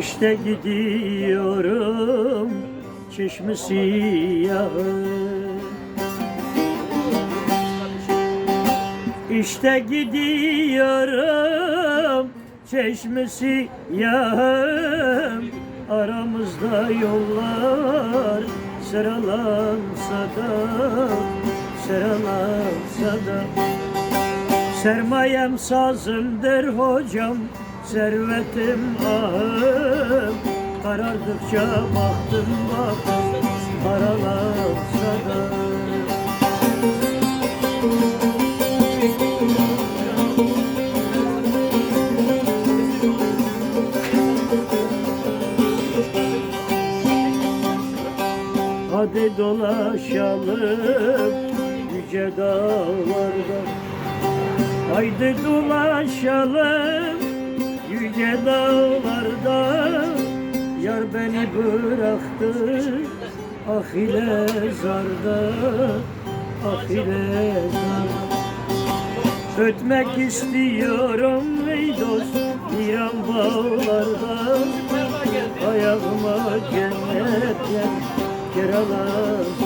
İşte gidiyorum çeşme siyahı. İşte gidiyorum çeşme siyahım. Aramızda yollar sıralansa da Sıralansa da. Sermayem sazımdır hocam Servetim ahım Karardıkça baktım baktım Paralansa da. Hadi dolaşalım yüce dağlarda. Haydi dolaşalım yüce dağlarda Yar beni bıraktı ah ile zarda Ah ile zarda. Ötmek istiyorum ey dost İran bağlarda. Ayağıma cennet yer Keralar